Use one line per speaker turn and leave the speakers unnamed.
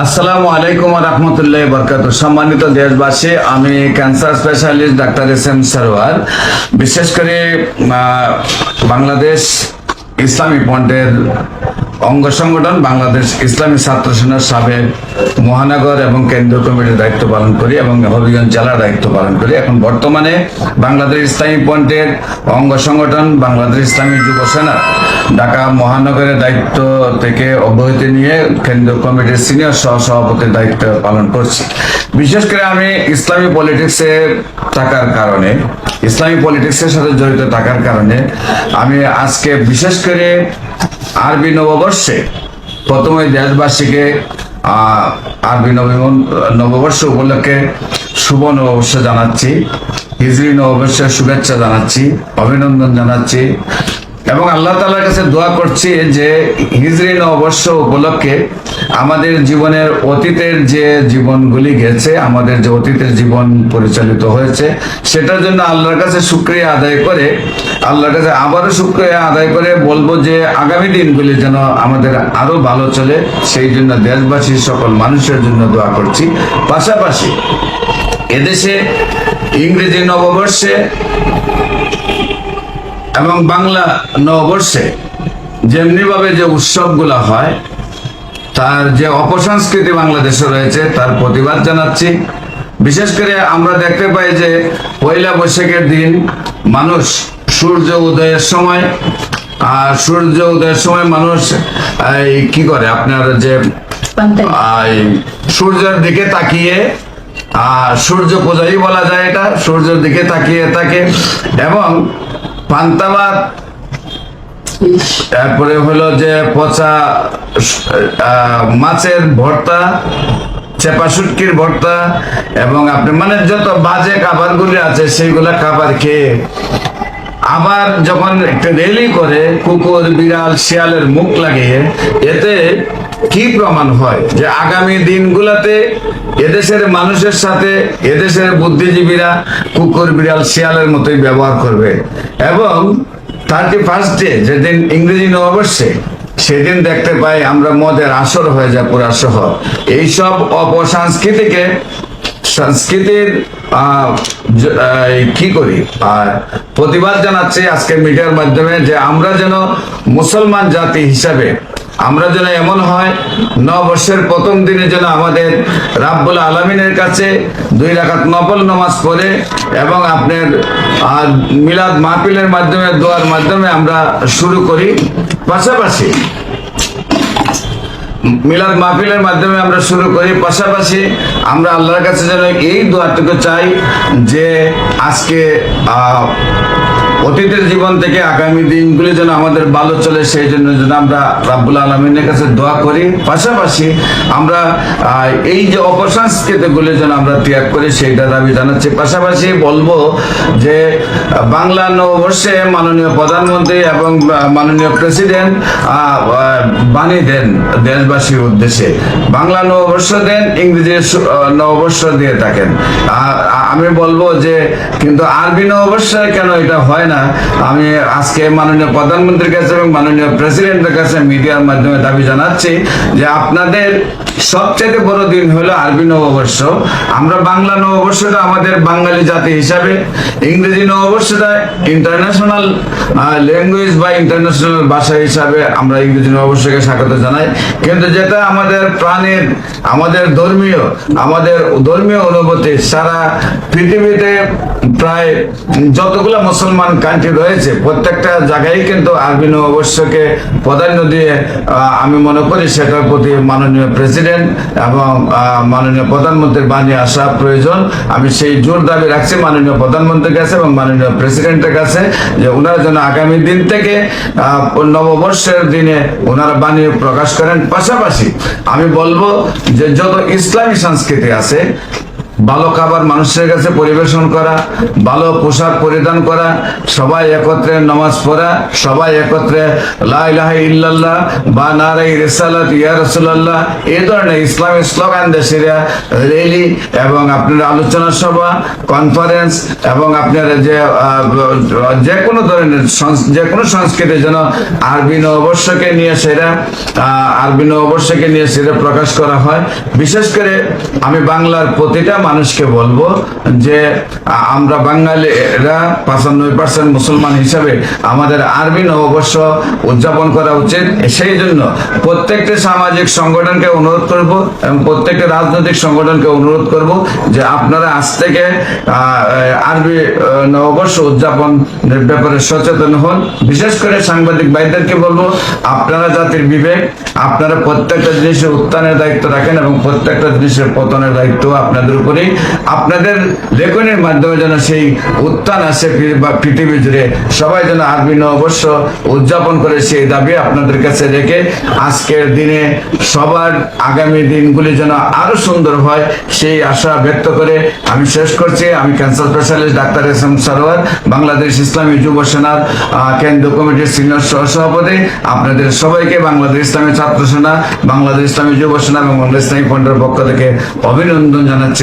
আসসালামু আলাইকুম রহমতুল্লাহ বরকাত সম্মানিত দেশবাসী, আমি cancer specialist doctor S M Sarwar. বিশেষ করে বাংলাদেশ ইসলামী পন্থের অঙ্গ সংগঠন বাংলাদেশ ইসলামী ছাত্র সেনার সাবেক মহানগর এবং কেন্দ্রীয় কমিটির দায়িত্ব পালন করি এবং হবিগঞ্জ জেলার দায়িত্ব পালন করি। এখন বর্তমানে বাংলাদেশ ইসলামী পন্থের অঙ্গ সংগঠন বাংলাদেশ ইসলামী যুব সেনা ঢাকা মহানগরের দায়িত্ব থেকে অব্যাহতি নিয়ে কেন্দ্রীয় কমিটির সিনিয়র সহ সভাপতির দায়িত্ব পালন করছি। বিশেষ করে আমি ইসলামী পলিটিক্সে থাকার কারণে, ইসলামী পলিটিক্সের সাথে জড়িত থাকার কারণে আমি আজকে বিশেষ করে আরবি নববর্ষে, প্রথমে দেশবাসীকে আরবি নবীন নববর্ষ উপলক্ষে শুভ নববর্ষ জানাচ্ছি, হিজরি নববর্ষের শুভেচ্ছা জানাচ্ছি, অভিনন্দন জানাচ্ছি। এবং আল্লাহ তালার কাছে দোয়া করছি যে হিজরি নববর্ষ উপলক্ষে আমাদের জীবনের অতীতের যে জীবনগুলি গেছে, আমাদের যে অতীতের জীবন পরিচালিত হয়েছে, সেটার জন্য আল্লাহর কাছে শুক্রিয়া আদায় করে, আল্লাহর কাছে আবারও শুক্রিয়া আদায় করে বলব যে আগামী দিনগুলি যেন আমাদের আরও ভালো চলে। সেই জন্য দেশবাসীর সকল মানুষের জন্য দোয়া করছি। পাশাপাশি এদেশে ইংরেজি নববর্ষে এবং বাংলা নববর্ষে যেমনি ভাবে যে উৎসবগুলো হয় তার যে অপসংস্কৃতি বাংলাদেশে রয়েছে তার প্রতিবাদ জানাচ্ছি। বিশেষ করে আমরা দেখতে পাই যে পয়লা বৈশাখের দিন মানুষ সূর্য উদয়ের সময় আর সূর্য উদয়ের সময় মানুষ এই কি করে আপনার যে সূর্যের দিকে তাকিয়ে আর সূর্য পূজাই বলা যায় এটা সূর্যের দিকে তাকিয়ে থাকে। এবং পান্তাবাদ। তারপরে হলো যে পচা মাছের ভর্তা, চেপা শুটকির ভর্তা, এবং আপনি মানে যত বাজে খাবারগুলি আছে সেইগুলা খাবার খেয়ে আবার যখন একটা রেলি করে কুকুর, বিড়াল, শিয়ালের মুখ লাগিয়ে, এতে কি প্রমাণ হয়? যে আগামী দিনগুলোতে এদেশের মানুষের সাথে এদেশের বুদ্ধিজীবীরা কুকুর, বিড়াল, শিয়ালের মতোই ব্যবহার করবে। এবং থার্টি ফার্স্ট ডে যেদিন ইংরেজি নববর্ষে, সেদিন দেখতে পাই আমরা মদের আসর হয়ে যায় পুরা শহর। এইসব অপসংস্কৃতিকে, সংস্কৃতির কি করি? আর প্রতিবাদ জানাচ্ছি আজকে মিডিয়ার মাধ্যমে যে আমরা যেন মুসলমান জাতি হিসাবে আমরা যেন এমন হয়, নববর্ষের প্রথম দিনে যেন আমাদের রাব্বুল আলমিনের কাছে দুই রাকাত নফল নামাজ পড়ে এবং আপনার মিলাদ মাহফিলের মাধ্যমে, দোয়ার মাধ্যমে আমরা শুরু করি। পাশাপাশি, মিলাদ মাহফিলের মাধ্যমে আমরা শুরু করি। পাশাপাশি আমরা আল্লাহর কাছে যেন এই দোয়াটুকু চাই যে আজকে অতীতের জীবন থেকে আগামী দিনগুলি যেন আমাদের ভালো চলে, সেই জন্য যেন আমরা রাব্বুল আলমিনের কাছে দোয়া করি। পাশাপাশি আমরা এই যে অপসংস্কৃতিগুলি যেন আমরা ত্যাগ করি সেইটা দাবি জানাচ্ছি। পাশাপাশি বলব যে, বাংলা নববর্ষে মাননীয় প্রধানমন্ত্রী এবং মাননীয় প্রেসিডেন্ট বাণী দেন দেশবাসীর উদ্দেশ্যে। বাংলা নববর্ষ দেন ইংরেজি নববর্ষ দিয়ে থাকেন। আমি বলব যে, কিন্তু আরবি নববর্ষে কেন এটা হয় না? আমি আজকে মাননীয় প্রধানমন্ত্রীর কাছে এবং মাননীয় প্রেসিডেন্টের কাছে মিডিয়ার মাধ্যমে দাবি জানাচ্ছি যে, আপনাদের সবচেয়ে বড় দিন হলো আরবি নববর্ষ আমরা বাংলা নববর্ষটা আমাদের বাঙালি জাতি হিসাবে, ইংরেজি নববর্ষটা ইন্টারন্যাশনাল ল্যাঙ্গুয়েজ বা ইন্টারন্যাশনাল ভাষা হিসাবে আমরা ইংরেজি নববর্ষকে স্বাগত জানাই। কিন্তু যেটা আমাদের প্রাণের, আমাদের ধর্মীয় আমাদের ধর্মীয় অনুভূতি, সারা পৃথিবীতে প্রায় যতগুলো মুসলমান কান্ট্রি রয়েছে, প্রত্যেকটা জায়গায় কিন্তু আরবি নববর্ষকে প্রাধান্য দিয়ে আমি মনে করি সেটার প্রতি মাননীয় প্রেসিডেন্ট এবং মাননীয় প্রধানমন্ত্রীর বাণী আসা প্রয়োজন। আমি সেই জোর দাবি রাখছি মাননীয় প্রধানমন্ত্রীর কাছে এবং মাননীয় প্রেসিডেন্টের কাছে যে ওনারা যেন আগামী দিন থেকে নববর্ষের দিনে ওনারা বাণী প্রকাশ করেন। পাশাপাশি আমি বলব যে যত ইসলামী সংস্কৃতি আছে ভালো খাবার মানুষের কাছে পরিবেশন করা, ভালো পোশাক পরিধান করা, সবাই একত্রে নামাজ পড়া, সবাই একত্রে লা ইলাহা ইল্লাল্লাহ বা নারাই রিসালাত ইয়া এই ধরনের ইসলামিক স্লোগান দেশেরা র্যালি এবং আপনার আলোচনা সভা কনফারেন্স এবং আপনার যে যে কোনো ধরনের যে কোনো সংস্কৃতি যেন আরবি নববর্ষকে নিয়ে সেরা আরবি নববর্ষকে নিয়ে সেটা প্রকাশ করা হয়। বিশেষ করে আমি বাংলার প্রতিটা মানুষকে বলব যে আমরা বাঙালিরা পাঁচানব্বই পার্সেন্ট মুসলমান হিসাবে আমাদের আরবি নববর্ষ উদযাপন করা উচিত। সেই জন্য প্রত্যেকটি সামাজিক সংগঠনকে অনুরোধ করব এবং প্রত্যেকটা রাজনৈতিক সংগঠনকে অনুরোধ করব যে আপনারা আজ থেকে আরবি নববর্ষ উদযাপনের ব্যাপারে সচেতন হন। বিশেষ করে সাংবাদিক ভাইদেরকে বলব, আপনারা জাতির বিবেক, আপনারা প্রত্যেকটা জিনিসের উত্থানের দায়িত্ব রাখেন এবং প্রত্যেকটা জিনিসের পতনের দায়িত্ব আপনাদের উপরেই আপনাদের লেখনের মাধ্যমে যেন সেই উত্থান আসে পৃথিবী জুড়ে। সবাই যেন আরবি নববর্ষ উদযাপন করে সেই দাবি আপনাদের কাছে রেখে আজকের দিনে সবার আগামী দিনগুলি যেন আরও সুন্দর হয়, সেই আশা ব্যক্ত করে আমি শেষ করছি। আমি cancer specialist doctor S M Sarwar, Bangladesh Islami Jubo সেনার কেন্দ্রীয় কমিটির সিনিয়র সহসভাপতি আপনাদের সবাইকে বাংলাদেশ ইসলামী ছাত্র সেনা, বাংলাদেশ ইসলামী যুব সেনা এবং বাংলাদেশ ইসলামী ফ্রন্টের পক্ষ থেকে অভিনন্দন জানাচ্ছি।